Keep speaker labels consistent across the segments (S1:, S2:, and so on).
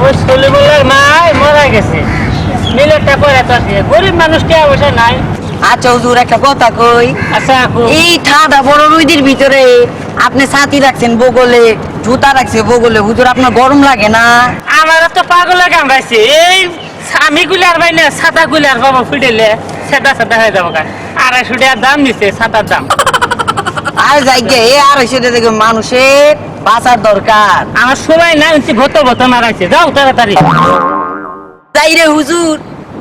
S1: মুসলিমের মায় মারা গেছে। মিলেরটা করে তো গরিব মানুষ কে অবশ্য নাই?
S2: আচ্ছা হুজুর একটা কথা কই।
S1: আচ্ছা
S2: এই ঠাডা বড় রুইদের ভিতরে আপনি ছাতি রাখছেন বগলে জুতা রাখছে বগলে হুজুর আপনার গরম লাগে না?
S1: আমার তো পাগলে কামড়াইছে এই আমি গুলার ভাই না সাদা গুলার বাবা ফুটেলে সেটা সাদা হয়ে যাব আড়াইশো টাকার দাম নিছে সাদার দাম।
S2: আর যাই গে এ আর সেটা দেখে মানুষের বাঁচার দরকার।
S1: আমার সময় না উঠছি ভত ভত মারাইছে যাও তাড়াতাড়ি।
S2: যাই রে হুজুর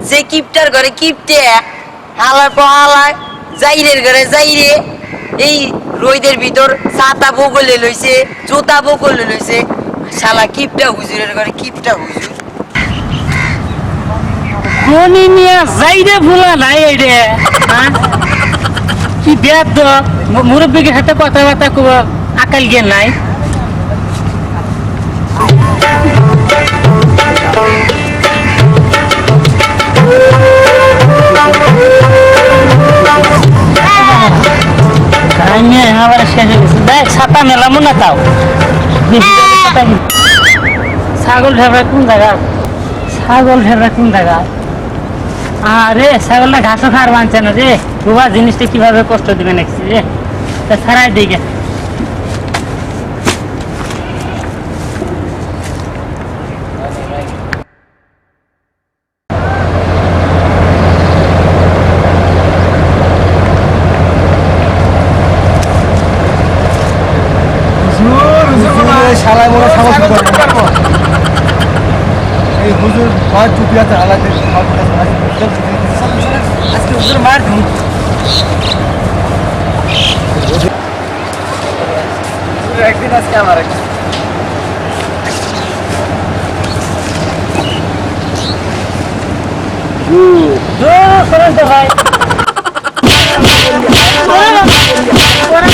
S2: যে কিপটার ঘরে কিপটে হালার পর হালায় যাইরের ঘরে যাইরে। এই রইদের ভিতর ছাতা বগলে লইছে, জুতা বগলে লইছে। শালা কিপটা হুজুরের ঘরে কিপটা হুজুর।
S1: হ্যাঁ? মুরব্বীকে কব, আকাল নাই। না ছাগল ঢেবরা কোন জায়গা? ছাগল ঢেবরা কোন জায়গা? আরে, ছাগলটা ঘাসও খাওয়ার মানছে না রে। বাবা জিনিসটা কীভাবে কষ্ট দিবে নাকি রে? তা ছাড়াই দিকে
S3: fiyatı alacak. Aslında uzun vardı. Sürekli
S1: nasıl yamarak? Dur,
S3: bırak da bay. Bırak.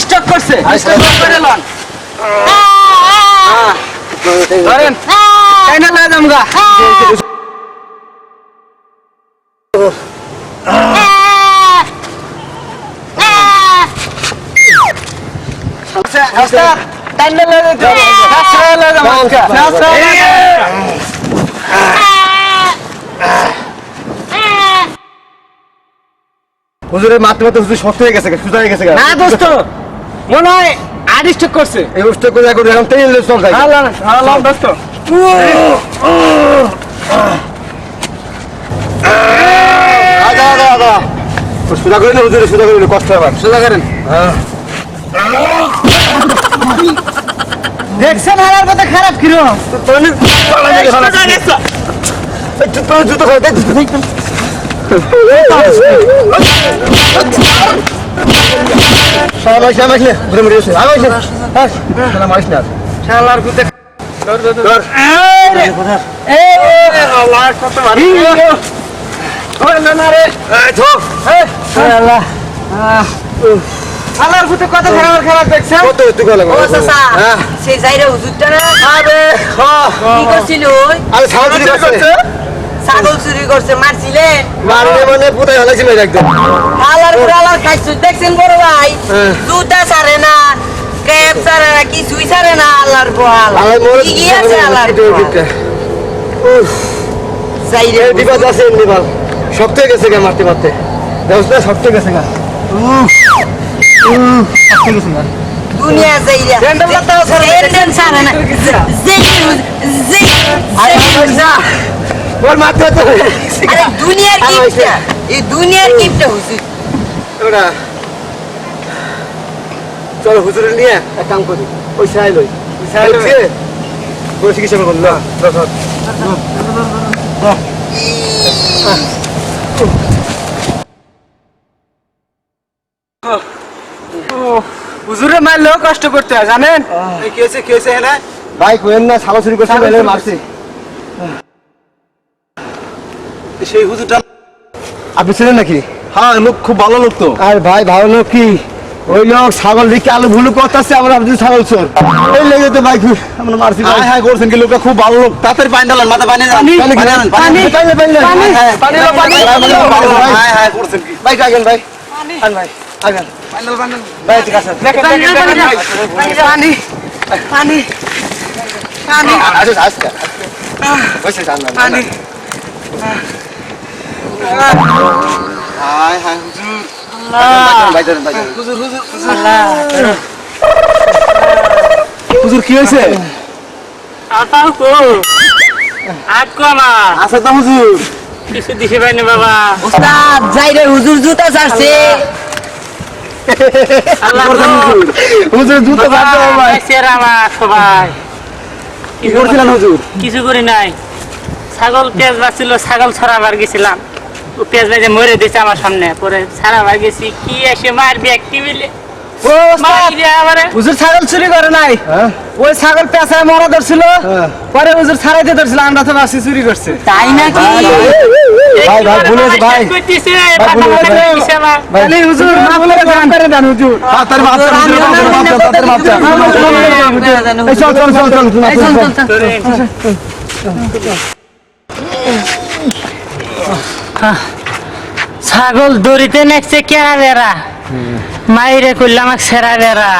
S3: Stock করছে। করে লন ধরেন। চাইনা লয়ে যামগা ওস্তাদ চাইনা লয়ে যাম রাস্তা লয়ে হুজুরের মাত্র মাত্র হুজুর শক্ত হয়ে গেছে সুজা হয়ে গেছে
S4: না দোস্ত মনে হয় আরিস্টক করছে।
S3: এই করে এখন এখন তেল চল যায়
S4: দোস্ত।
S3: আগা আগা আগা সুজা করে হুজুরে সুজা করে কষ্ট হবে
S4: সোজা করেন। দেখছেন হালার কথা খারাপ কিরম?
S3: জুতো খাওয়া না
S4: শালার কুতে খারাপ খারাপ দেখছেন
S3: কত তুই গেল
S2: ও চাচা
S3: হ্যাঁ
S2: সেই যাইরে হুজুরটা না
S3: আরে
S2: কি করছিল
S3: আরে ছাগল চুরি করছে
S2: ছাগল চুরি করছে মারছিলেন
S3: মারলে মানে পুতাই হলাইছিল একদম।
S2: হালার পর হালার খাইছো দেখছেন বড় ভাই?
S3: হ্যাঁ।
S2: জুতা ছাড়ে না ক্যাপ ছাড়ে না কিছুই ছাড়ে না আল্লাহর বল
S3: মনে
S2: কি আছে আল্লাহর যাইরে
S3: এই বিপদ আছে এমনি বল শক্ত হয়ে গেছে গা মারতে মারতে। শক্ত হয়ে গেছে গা। শক্ত হয়ে গেছে গা
S2: দুনিয়া যাইরা
S4: স্যান্ডেল লাতাও ছাড়ে না।
S2: স্যান্ডেল ছাড়ে না যেই যেই
S3: ওর হতো
S2: আরে দুনিয়ার
S3: হইছে।
S2: এই দুনিয়ার কিপটা হুজুর।
S3: ওরা চলো হুজুরে নিয়ে এক কাম করি। ওই সাই লই। সাই লই। চিকিৎসা করব না
S4: হুজুরে কষ্ট করতে হয় জানেন?
S3: কেছে কেছে হ্যাঁ ভাই কোয়েন না চুরি করছে বলে মারছে। সেই হুজুরটা আপনি ছিলেন নাকি হ্যাঁ লোক খুব ভালো লোক তো আর ভাই ভালো লোক কি ওই লোক ছাগল দেখে আলু ভুলু করতেছে আমার আপনি ছাগল চোর ওই লেগে তো ভাই আমরা মারছি ভাই হ্যাঁ করছেন কি লোকটা খুব ভালো লোক তাড়াতাড়ি পানি ডালান মাথা পানি পানি পানি পানি পানি পানি হ্যাঁ হ্যাঁ করছেন পানি ভাই পানি পানি পানি পানি পানি পানি পানি পানি
S2: পানি পানি পানি
S3: আচ্ছা আচ্ছা আচ্ছা আচ্ছা আচ্ছা
S2: আচ্ছা
S3: হাই হাই হুজুর। হুজুর হুজুর হুজুর। কি হয়েছে
S1: আতাও কো আট কো না
S3: আছে তো হুজুর।
S1: কিছু দিছে পাইনি বাবা।
S2: ওস্তাদ যাইরে হুজুর জুতা ছাড়ছে।
S3: হুজুর? জুতো হবে ভাই
S1: সেরা আমার সবাই।
S3: কি করছিলেন হুজুর?
S1: কিছু করি নাই। ছাগল পেঁয়াজ বাঁচছিল ছাগল ছড়াবার গেছিলাম। পেঁয়াজ বাজে মরে দিয়েছে আমার সামনে পরে ছাড়াবার গেছি কি এসে মারবি একটি মিলে মারবি আমারে
S4: হুজুর ছাগল চুরি করে নাই
S3: হ্যাঁ
S4: ওই ছাগল পেঁচায় মরা ধরছিল
S3: হ্যাঁ।
S4: পরে হুজুর ছাড়াইতে ধরছিল আমরা তো ভাবছি চুরি করছে
S2: তাই নাকি
S3: ভাই, ভাই, ভুলে ভাই। ভাই, ভাই।
S4: হুজুর মাফ করে দেন করে দেন হুজুর
S3: তাড়াতাড়ি মাপ চান তাড়াতাড়ি মাপ চান তাড়াতাড়ি মাপ চান এই চল চল চল চল
S2: চল, চল, চল।
S1: ছাগল দড়িতে নেকছে কেরা বেড়া? মাইরে করলাম সেরা বেড়া।